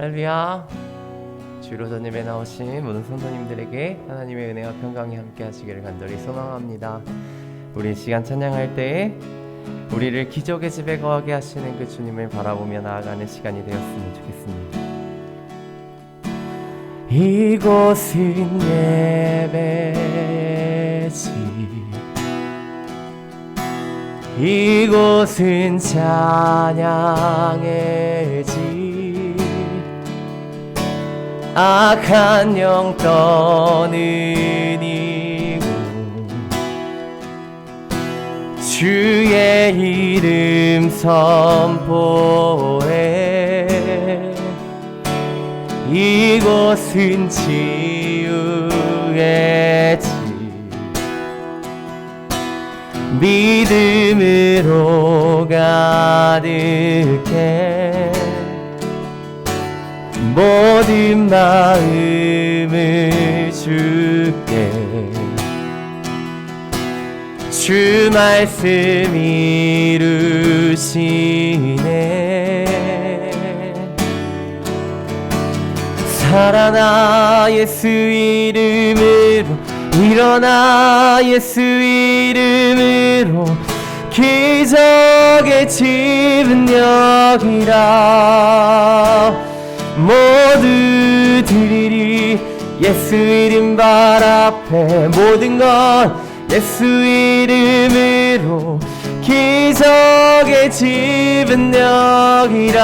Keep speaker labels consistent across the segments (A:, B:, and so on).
A: 할렐루야. 주로전임에 나오신 모든 성도님들에게 하나님의 은혜와 평강이 함께 하시기를 간절히 소망합니다. 우리 이 시간 찬양할 때에 우리를 기적의 집에 거하게 하시는 그 주님을 바라보며 나아가는 시간이 되었으면 좋겠습니다. 이곳은 예배의 집 이곳은 찬양의 집 악한 영 떠는 이곳 주의 이름 선포해. 이곳은 치유의 집. 믿음으로 가득해 모든 마음을 주께. 주 말씀 이루시네. 살아나 예수 이름으로 일어나 예수 이름으로 기적의 집은 여기라 모두 드리리 예수 이름 발 앞에 모든 것 예수 이름으로 기적의 집은 여기라.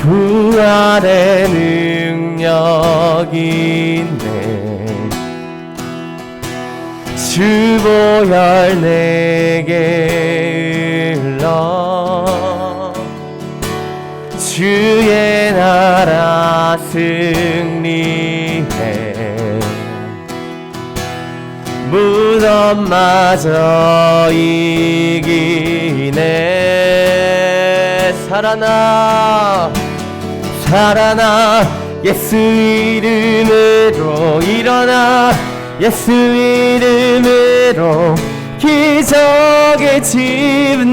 A: 부활의 능력이 있네. 주보혈 내게 흘러 주의 나라 승리해. 무덤마저 이기네. 살아나 살아나. 예수 이름으로 일어나. 예수 이름으로 기적의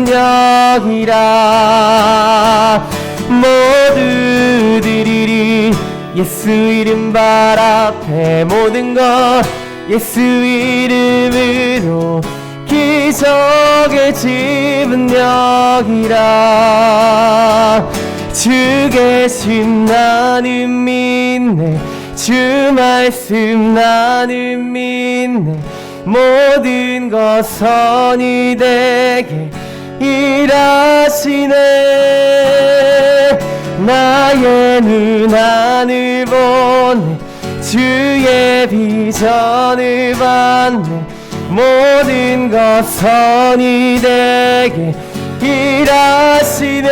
A: 여기라 모두 드리리 예수 이름 발 앞에 모든 것 예수 이름으로 기적의 여기라 주 계심 나는 믿네. 주 말씀 나는 믿네 모든 것 선이 되게 일하시네. 나의 눈 하늘 보네. 주의 비전을 받네. 모든 것 선이 되게 일하시네.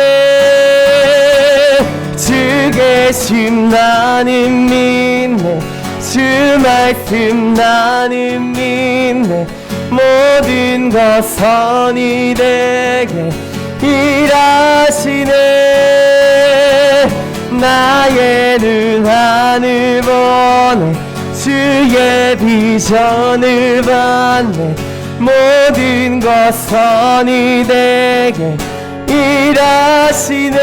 A: 주 계심 나는 믿네 주 말씀 나는 믿네. 모든 것 선이 되게 일하시네. 나의 눈 하늘 보네 주의 비전을 받네. 모든 것 선이 되게 일하시네.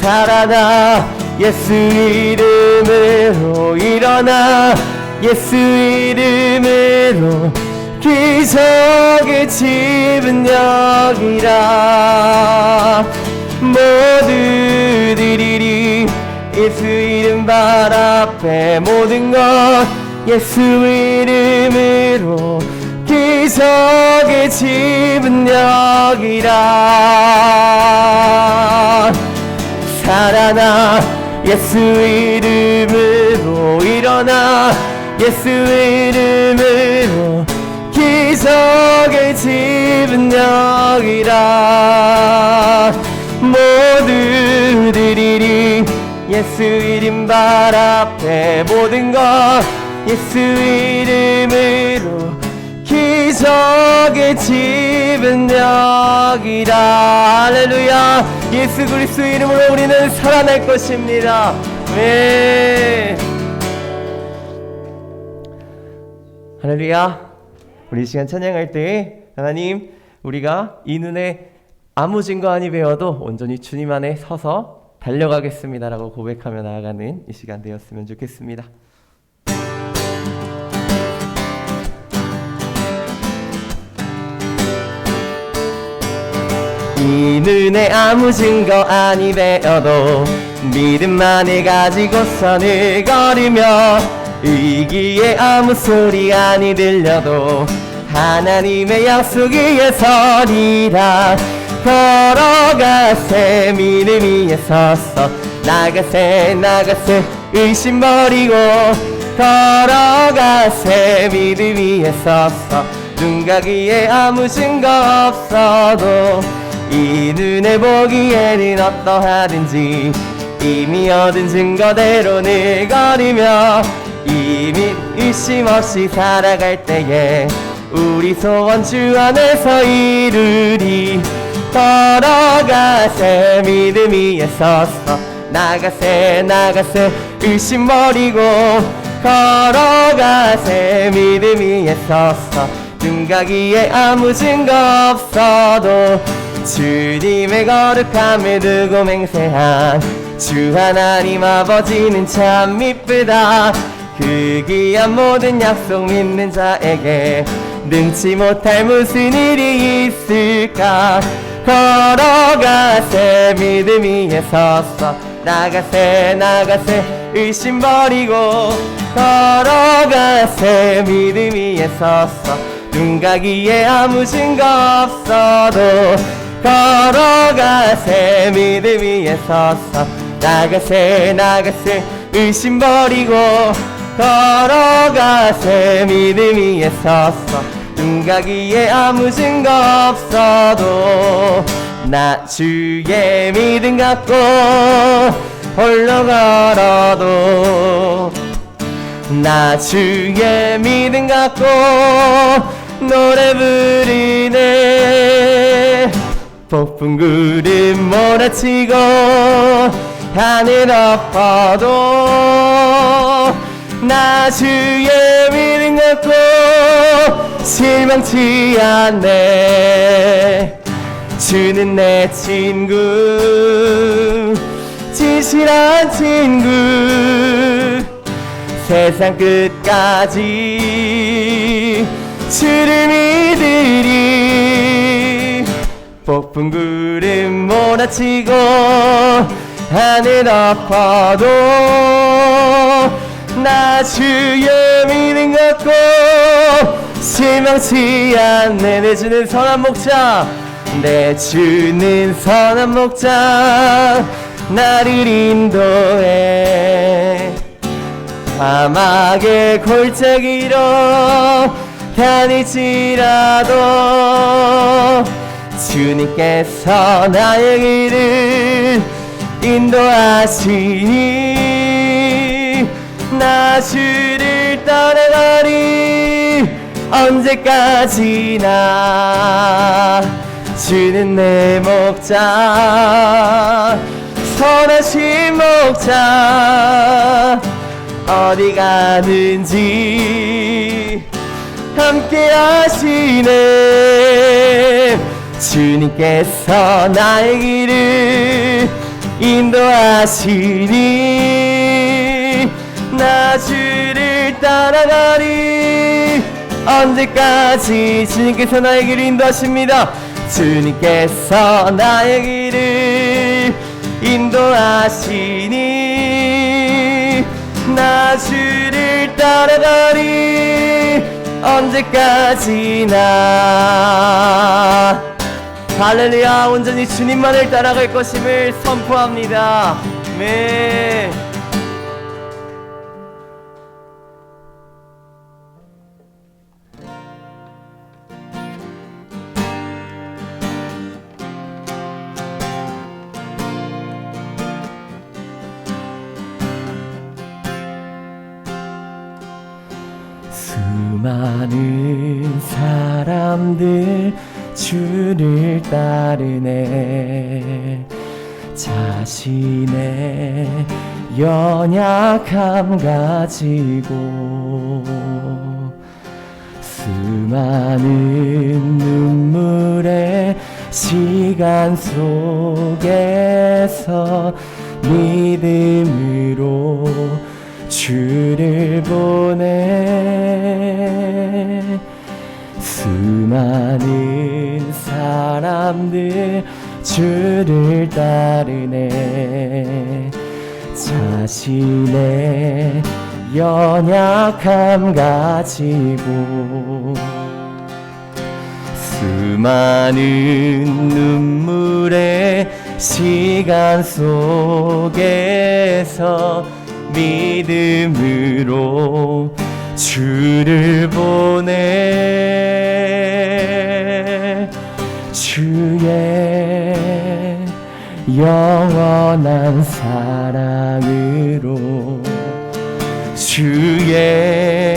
A: 살아나 예수 이름으로 일어나 예수 이름으로 기적의 집은 여기라. 모두 드리리 예수 이름 발 앞에 모든 것 예수 이름으로 기적의 집은 여기라 예수 이름으로 일어나 예수 이름으로 기적의 집은 여기라. 모두 드리리 예수 이름 발 앞에 모든 것 예수 이름으로 기적의 집은 여기라. 할렐루야 예수 그리스도 이름으로 우리는 살아날 것입니다. 네. 할렐루야. 우리 이 시간 찬양할 때 하나님, 우리가 이 눈에 아무 증거 아니 배워도 온전히 주님 안에 서서 달려가겠습니다라고 고백하며 나아가는 이 시간 되었으면 좋겠습니다. 이 눈에 아무 증거 아니 배어도 믿음만을 가지고 선을 걸으며 이기에 아무 소리 아니 들려도 하나님의 약속 위에 서리라. 걸어가세 믿음 위에 서서 나가세 나가세 의심 버리고 걸어가세 믿음 위에 서서 눈 가기에 아무 증거 없어도 이 눈에 보기에는 어떠하든지 이미 얻은 증거대로 늘 거리며 이미 의심 없이 살아갈 때에 우리 소원 주 안에서 이루리. 걸어가세 믿음 위에 서서 나가세 나가세 의심 버리고 걸어가세 믿음 위에 서서 눈 가기에 아무 증거 없어도 주님의 거룩함을 두고 맹세한 주 하나님 아버지는 참 이쁘다. 그 귀한 모든 약속 믿는 자에게 능치 못할 무슨 일이 있을까? 걸어가세 믿음 위에 서서 나가세 나가세 의심 버리고 걸어가세 믿음 위에 서서 눈 가기에 아무 증거 없어도 걸어가세 믿음 위에 서서 나가세 나가세 의심 버리고 걸어가세 믿음 위에 서서 눈 가기에 아무 증거 없어도 나 주의 믿음 갖고 홀로 걸어도 나 주의 믿음 갖고 노래 부르네 폭풍 구름 몰아치고 하늘 엎어도 나 주의 믿음 갖고 실망치 않네. 주는 내 친구 진실한 친구. 세상 끝까지 주를 믿으리 폭풍 구름 몰아치고 하늘 엎어도 나 주의 믿음 갖고 실망치 않네. 내 주는 선한 목자 내 주는 선한 목자 나를 인도해. 사막의 골짜기로 다닐지라도 주님께서 나의 길을 인도하시니 나 주를 따라가리 언제까지나 주는 내 목자 선하신 목자 어디 가는지 함께 하시네 주님께서 나의 길을 인도하시니 나 주를 따라가리. 언제까지 주님께서 나의 길을 인도하십니다. 주님께서 나의 길을 인도하시니 나 주를 따라가리. 언제까지나 할렐루야 온전히 주님만을 따라갈 것임을 선포합니다 네. 수많은 사람들 주를 따르네. 자신의 연약함 가지고 수많은 시간 속에서 믿음으로 주를 보내. 수많은 사람들 주를 따르네. 자신의 연약함 가지고 수많은 눈물의 시간 속에서 믿음으로 주를 보내 주의 영원한 사랑으로 주의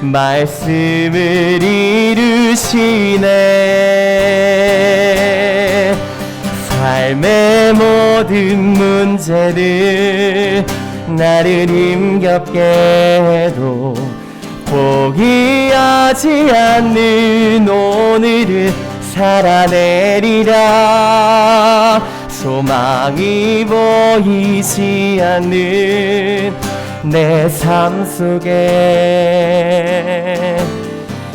A: 말씀을 이루시네. 삶의 모든 문제들 나를 힘겹게 해도 포기하지 않는 오늘을 살아내리라. 소망이 보이지 않는 내 삶 속에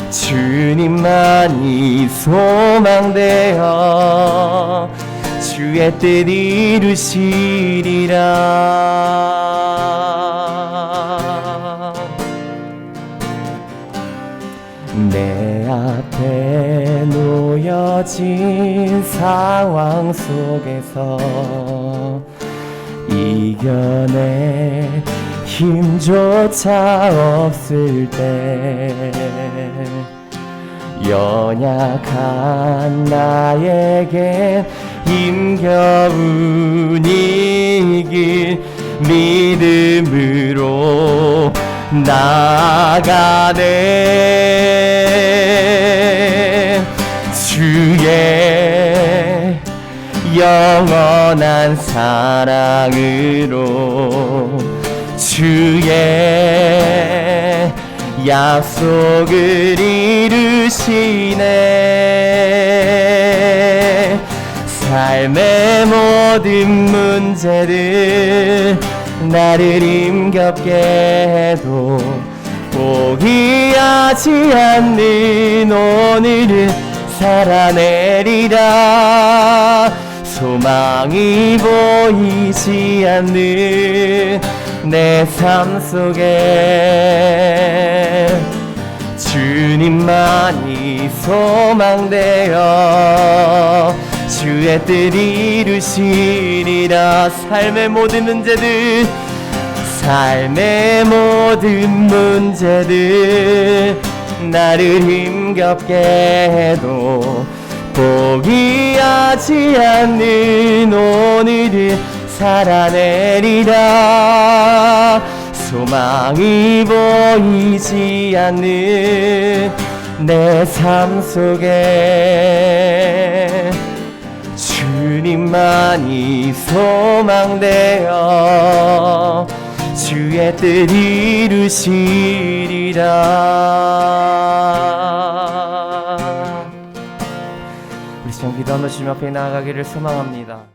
A: 주님만이 소망되어 주의 뜻 이루시리라 내 앞에 놓여진 상황 속에서 이겨낼 힘조차 없을 때 연약한 나에게 힘겨운 이길 믿음으로 나아가네. 주의 영원한 사랑으로 주의 약속을 이루시네. 삶의 모든 문제를 나를 힘겹게 해도 포기하지 않는 오늘을 살아내리라. 소망이 보이지 않는 내 삶 속에 주님만이 소망되어 주의 뜻 이루시리라. 삶의 모든 문제들 삶의 모든 문제들 나를 힘겹게 해도 포기하지 않는 오늘을 살아내리라. 소망이 보이지 않는 내 삶 속에 주님만이 소망되어 주의 뜻 이루시리라. 우리 시간 기도하며 주님 앞에 나아가기를 소망합니다